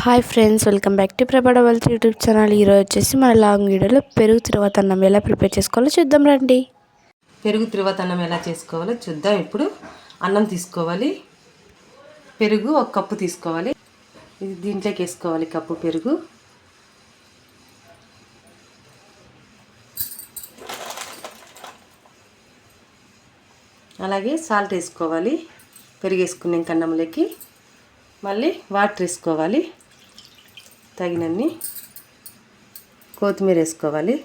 Hi friends welcome back to Prabha doubles YouTube channel ఈరోజు వచ్చేసి మన లాంగ్ వీడియోలో పెరుగు తిరువాత అన్నం ఎలా ప్రిపేర్ చేసుకోవాలో చూద్దాం రండి. పెరుగు తిరువాత అన్నం ఎలా చేసుకోవాలో చూద్దాం. ఇప్పుడు అన్నం తీసుకోవాలి. పెరుగు ఒక కప్పు తీసుకోవాలి. ఇది దీంట్లోకి వేసుకోవాలి కప్పు పెరుగు. అలాగే సాల్ట్ వేసుకోవాలి. పెరుగు వేసుకునే కన్నంలోకి. మళ్ళీ వాటర్ వేసుకోవాలి. తగినన్ని కొత్తిమీర వేసుకోవాలి.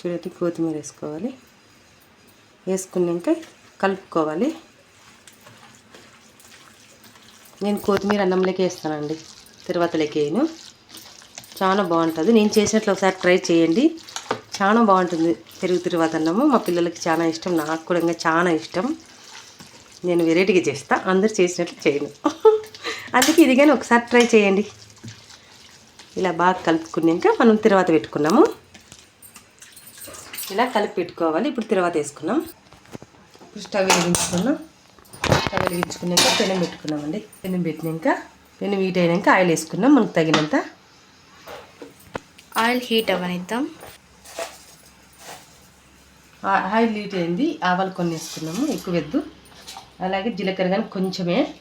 చూడండి కొత్తిమీర వేసుకోవాలి. వేసుకున్నాక కలుపుకోవాలి. నేను కొత్తిమీర అన్నంలోకి వేస్తానండి. తిరువాతలోకి వేయను. చాలా బాగుంటుంది. నేను చేసినట్లు ఒకసారి ట్రై చేయండి. చాలా బాగుంటుంది. పెరుగు తిరువాత అన్నము. మా పిల్లలకి చాలా ఇష్టం. నాకు కూడా ఇంకా చాలా ఇష్టం. నేను వెరైటీగా చేస్తా. అందరు చేసినట్లు చేయను. అందుకే ఇది కానీ ఒకసారి ట్రై చేయండి. ఇలా బాగా కలుపుకున్నాక మనం తిరువాత పెట్టుకున్నాము. ఇలా కలిపి పెట్టుకోవాలి. ఇప్పుడు తిరువాత వేసుకున్నాం. ఇప్పుడు స్టవ్ వెలిగించుకున్నాం. స్టవ్ వెలిగించుకున్నాక పెనం పెట్టుకున్నామండి. పెనం పెట్టినాక పెనం హీట్ అయినాక ఆయిల్ వేసుకున్నాం. మనకు తగినంత ఆయిల్ హీట్ అవ్వనిద్దాం. ఆ- ఆయిల్ హీట్ అయింది. ఆవాలు కొన్ని వేసుకున్నాము. ఎక్కువ వెద్దు అలాగే జీలకర్ర కానీ కొంచెమే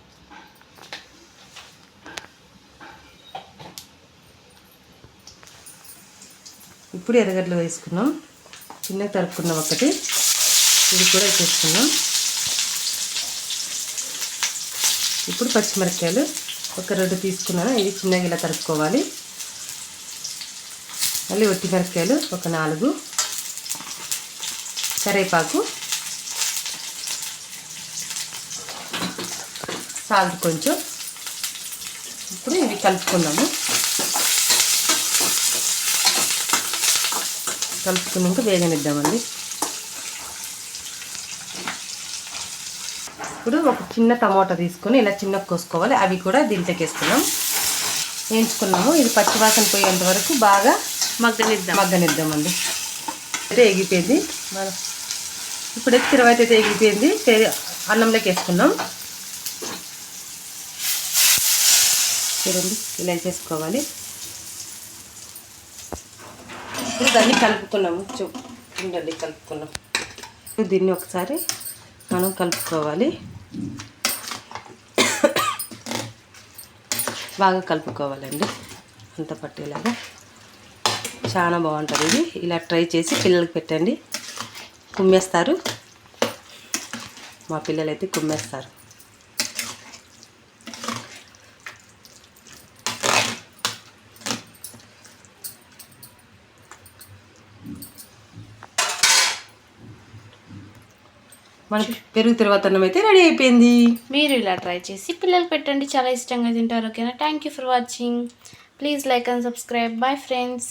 ఇప్పుడు ఎర్రగడ్డలు వేసుకున్నాం. చిన్నగా తరుక్కున్నాం ఒకటి. ఇది కూడా వేసేసుకున్నాం. ఇప్పుడు పచ్చిమిరపకాయలు ఒక రెండు తీసుకున్నాను. ఇది చిన్నగా ఇలా తరుక్కోవాలి. మళ్ళీ ఒట్టి మిరపకాయలు ఒక నాలుగు. కరేపాకు సాల్ట్ కొంచెం. ఇప్పుడు ఇవి కలుపుకున్నాము. కలుపుకున్నాక వేగనిద్దామండి. ఇప్పుడు ఒక చిన్న టమాటా తీసుకొని ఇలా చిన్నగా కోసుకోవాలి. అవి కూడా దీంట్లోకి వేసుకున్నాం వేయించుకున్నాము. ఇది పచ్చివాసన పోయేంత వరకు బాగా మగ్గనిద్దాం. మగ్గనిద్దామండి. అయితే ఎగిపోయింది మన ఇప్పుడు తిరువాత అయితే ఎగిపోయింది అన్నంలోకి వేసుకున్నాం. చూడండి ఇలా చేసుకోవాలి ఇప్పుడు దాన్ని కలుపుకున్నాము. చూ ఉండండి కలుపుకున్నాం. దీన్ని ఒకసారి మనం కలుపుకోవాలి. బాగా కలుపుకోవాలండి. అంత పట్టేలాగా. చాలా బాగుంటుంది ఇది. ఇలా ట్రై చేసి పిల్లలకి పెట్టండి. కుమ్మేస్తారు. మా పిల్లలైతే కుమ్మేస్తారు. మన పెరుగు తర్వాత అన్నం అయితే రెడీ అయిపోయింది. మీరు ఇలా ట్రై చేసి పిల్లలు పెట్టండి చాలా ఇష్టంగా తింటారు ఓకేనా? Thank you for watching please like and subscribe bye friends